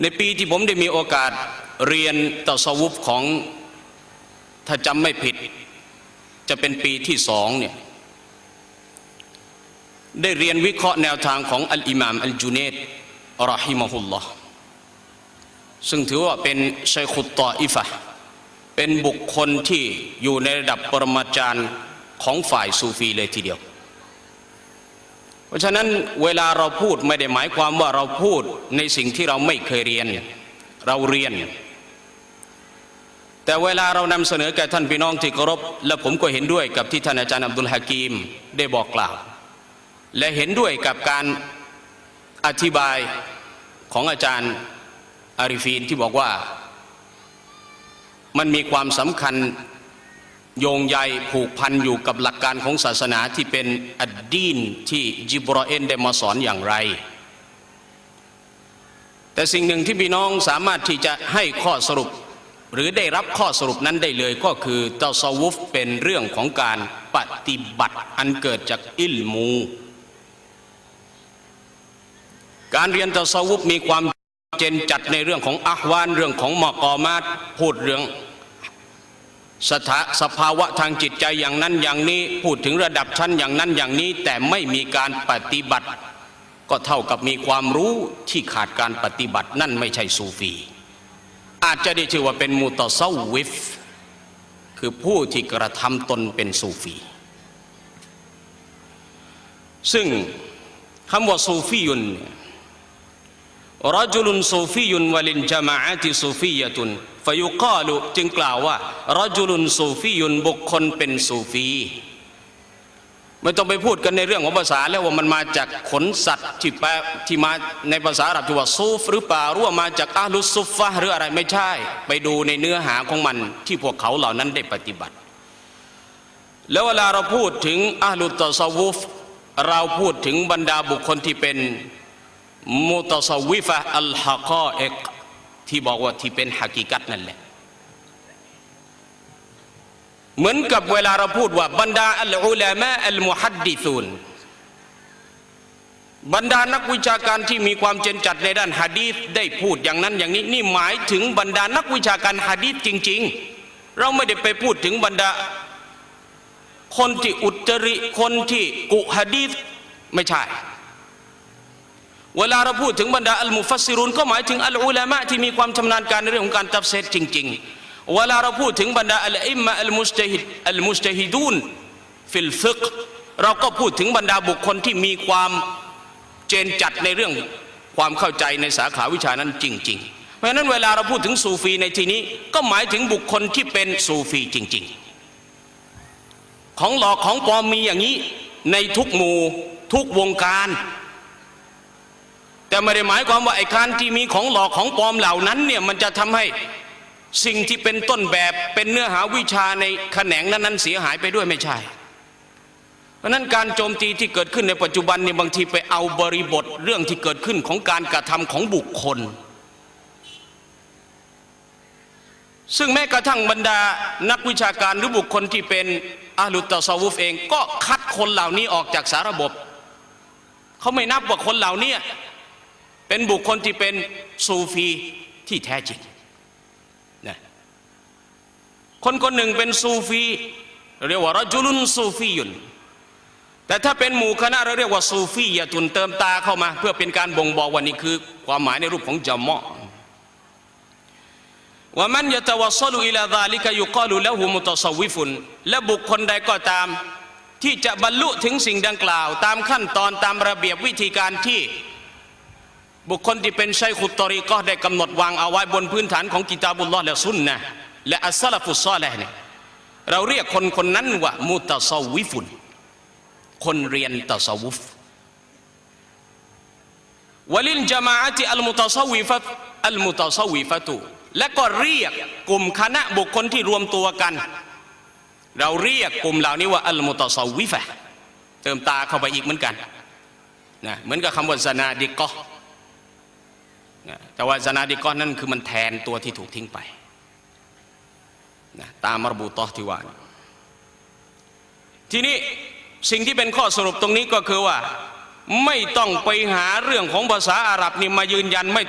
ในปีที่ผมได้มีโอกาสเรียนตะสวุฟของถ้าจำไม่ผิด จะเป็นปีที่สองเนี่ยได้เรียนวิเคราะห์แนวทางของอัลอิมามอัลจุเนตรอฮิมะฮุลลอฮ์ซึ่งถือว่าเป็นชัยขุตตออิฟะเป็นบุคคลที่อยู่ในระดับปรมาจารย์ของฝ่ายซูฟีเลยทีเดียว ราะฉะนั้นเวลาเราพูดไม่ได้หมายความว่าเราพูดในสิ่งที่เราไม่เคยเรียน เราเรียน แต่เวลาเรานำเสนอแก่ท่านพี่น้องที่เคารพและผมก็เห็นด้วยกับที่ท่านอาจารย์อับดุลฮากีมได้บอกกล่าว และเห็นด้วยกับการอธิบายของอาจารย์อาริฟีนที่บอกว่ามันมีความสำคัญ โยงใยผูกพันอยู่กับหลักการของศาสนาที่เป็นอัดดีนที่จิบรอเอนได้มาสอนอย่างไร แต่สิ่งหนึ่งที่พี่น้องสามารถที่จะให้ข้อสรุป หรือได้รับข้อสรุปนั้นได้เลยก็คือเตาซาวุฟเป็นเรื่องของการปฏิบัติอันเกิดจากอิลมู การเรียนเตาซาวุฟมีความเจนจัดในเรื่องของอัควานเรื่องของมอกอมาตพูดเรื่อง สถาสภาวะทางจิตใจอย่างนั้นอย่างนี้พูดถึงระดับชั้นอย่างนั้นอย่างนี้ แต่ไม่มีการปฏิบัติ ก็เท่ากับมีความรู้ที่ขาดการปฏิบัตินั่นไม่ใช่ซูฟี อาจจะได้ชื่อว่าเป็นมุตซาวิฟคือผู้ที่กระทำตนเป็นซูฟี ซึ่งคำว่าซูฟียุนเนี่ย รจุลุนซูฟียุนวลินจามาอะติซูฟียะตุนฟยุกาลุจึงกล่าวว่ารจุลุนซูฟียุนบุคคลเป็นซูฟีไม่ต้องไปพูดกันในเรื่องของภาษาแล้วว่ามันมาจากขนสัตว์ที่แปลที่มาในภาษาอาหรับที่ว่าซูฟหรือเปล่าหรือว่ามาจากอาลุสซุฟฟะหรืออะไรไม่ใช่ ไปดูในเนื้อหาของมันที่พวกเขาเหล่านั้นได้ปฏิบัติ แล้วเวลาเราพูดถึงอาลุตตะซาวุฟเราพูดถึงบรรดาบุคคลที่เป็น มุตสวิฟะอัลฮะกอเอกที่บอกว่าที่เป็นฮักิกัตนั่นแหละ เหมือนกับเวลาเราพูดว่าบรรดาอัลอุลามะอัลมุฮัดดิซูนบรรดานักวิชาการที่มีความเจนจัดในด้านฮะดีษได้พูดอย่างนั้นอย่างนี้นี่หมายถึงบรรดานักวิชาการฮะดีษจริง ๆ เราไม่ได้ไปพูดถึงบรรดา คนที่อุตริคนที่กุฮะดีษไม่ใช่ เวลาเราพูดถึงบรรดาอัลมุฟัสซิรุนก็หมายถึงอัลอุลามะที่มีความชำนาญการในเรื่องของการตัฟเซตจริง ๆ เวลาเราพูดถึงบรรดาอัลอิมมะอัลมุสตฮิดอัลมุสตฮิดูนฟิลฟิกเราก็พูดถึงบรรดาบุคคลที่มีความเจนจัดในเรื่องความเข้าใจในสาขาวิชานั้นจริง ๆ เพราะฉะนั้นเวลาเราพูดถึงซูฟีในที่นี้ก็หมายถึงบุคคลที่เป็นซูฟีจริง ๆ ของหลอกของปลอมมีอย่างนี้ในทุกหมู่ทุกวงการ แต่ไม่ได้หมายความว่าไอ้การที่มีของหลอกของปลอมเหล่านั้นเนี่ยมันจะทำให้สิ่งที่เป็นต้นแบบเป็นเนื้อหาวิชาในแขนงนั้นๆเสียหายไปด้วยไม่ใช่ เพราะนั้นการโจมตีที่เกิดขึ้นในปัจจุบันเนี่ยบางทีไปเอาบริบทเรื่องที่เกิดขึ้นของการกระทำของบุคคล ซึ่งแม้กระทั่งบรรดานักวิชาการหรือบุคคลที่เป็นอาลุตตะซาวุฟเองก็คัดคนเหล่านี้ออกจากสาระบบ เขาไม่นับว่าคนเหล่านี้ เป็นบุคคลที่เป็นซูฟีที่แท้จริงนะคนคนหนึ่งเป็นซูฟีเรียกว่ารจุลุนซูฟียุนแต่ถ้าเป็นหมู่คณะเราเรียกว่าซูฟียะตุนเติมตาเข้ามา เพื่อเป็นการบ่งบอกว่านี่คือ ความหมายในรูปของจามะว่ามันยะตะวัสลุอิลาซาลิกะยุกาลุละหุมุตสวิฟุนและบุคคลใดก็ตาม ที่จะบรรลุถึงสิ่งดังกล่าว ตามขั้นตอนตามระเบียบวิธีการที่ บุคคลที่เป็นชัยขุตอรีก็ได้กำหนดวางเอาไว้บนพื้นฐานของกิตาบุลลอฮ์และสุนนะและอัสซาลฟุซอลเนี่ยเราเรียกคนคนนั้นว่ามุตสวิฟุนคนเรียนตะสวุฟวลินจามาอะติอัลมุตสวิฟะอัลมุตสวิฟะตุและก็เรียกกลุ่มคณะบุคคลที่รวมตัวกัน เราเรียกกลุ่มเหล่านี้ว่าอัลมุตสวิฟะเติมตาเข้าไปอีกเหมือนกันนะเหมือนกับคำว่าซานาดิกอนะ แต่ว่าซานาดิกอนั่นคือมันแทนตัวที่ถูกทิ้งไปนะตามมรบูตอที่ว่าทีนี้สิ่งที่เป็นข้อสรุปตรงนี้ก็คือว่า ไม่ต้องไปหาเรื่องของภาษาอาหรับนี่มายืนยันไม่